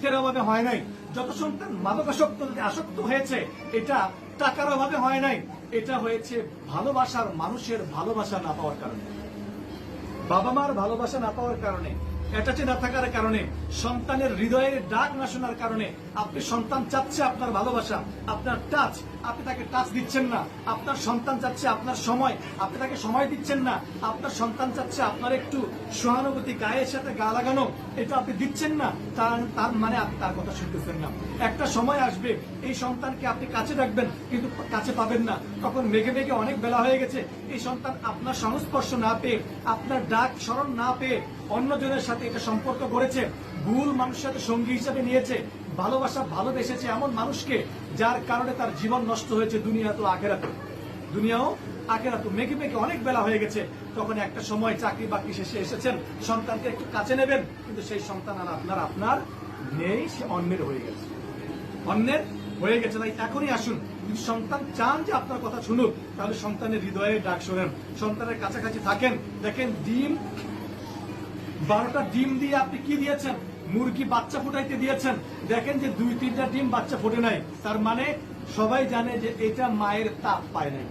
অর্থের অভাবে হয় নাই। যত সন্তান মাদকাসক্ত আসক্ত হয়েছে, এটা টাকার অভাবে হয় নাই। এটা হয়েছে ভালোবাসার মানুষের ভালোবাসা না পাওয়ার কারণে। বাবা মার ভালোবাসা না পাওয়ার কারণে অ্যাটাচে না থাকার কারণে, সন্তানের হৃদয়ের ডাক না শোনার কারণে আপনি সন্তান চাচ্ছে আপনার ভালোবাসা, আপনার টাচ আপনি তাকে টাচ দিচ্ছেন না। আপনার সন্তান চাচ্ছে আপনার সময়, আপনি তাকে সময় দিচ্ছেন না। আপনার সন্তান চাচ্ছে আপনার একটু সহানুভূতি, গায়ের সাথে গা লাগানো, এটা আপনি দিচ্ছেন না। তার মানে আপনি তার কথা শুনতেছেন না। একটা সময় আসবে, এই সন্তানকে আপনি কাছে রাখবেন, কিন্তু কাছে পাবেন না। তখন মেঘে মেঘে অনেক বেলা হয়ে গেছে। এই সন্তান আপনার সংস্পর্শ না পেয়ে, আপনার ডাক স্মরণ না পেয়ে অন্যজনের সাথে এটা সম্পর্ক করেছে ভুল মানুষের সাথে সঙ্গী হিসাবে নিয়েছে, ভালোবাসা ভালোবেসেছে এমন মানুষকে যার কারণে তার জীবন নষ্ট হয়েছে দুনিয়া তো আখেরাতে। দুনিয়াও আখেরাতে। মেঘে মেঘে অনেক বেলা হয়ে গেছে, তখন একটা সময় চাকরি বাকরি শেষে এসেছেন, সন্তানকে একটু কাছে নেবেন, কিন্তু সেই সন্তান আর আপনার আপনার নেই, সে অন্যের হয়ে গেছে। অন্যের হয়ে গেছে, তাই এখনই আসুন। যদি সন্তান চান যে আপনার কথা শুনুক, তাহলে সন্তানের হৃদয়ে ডাক শোনেন। সন্তানের কাছাকাছি থাকেন, দেখেন ডিম বারোটা ডিম দিয়ে আপনি কি দিয়েছেন? মুরগি বাচ্চা ফুটাইতে দিয়েছেন। দেখেন যে দুই তিনটা ডিম বাচ্চা ফুটে নাই। তার মানে সবাই জানে যে এটা মায়ের তাপ পায় নাই।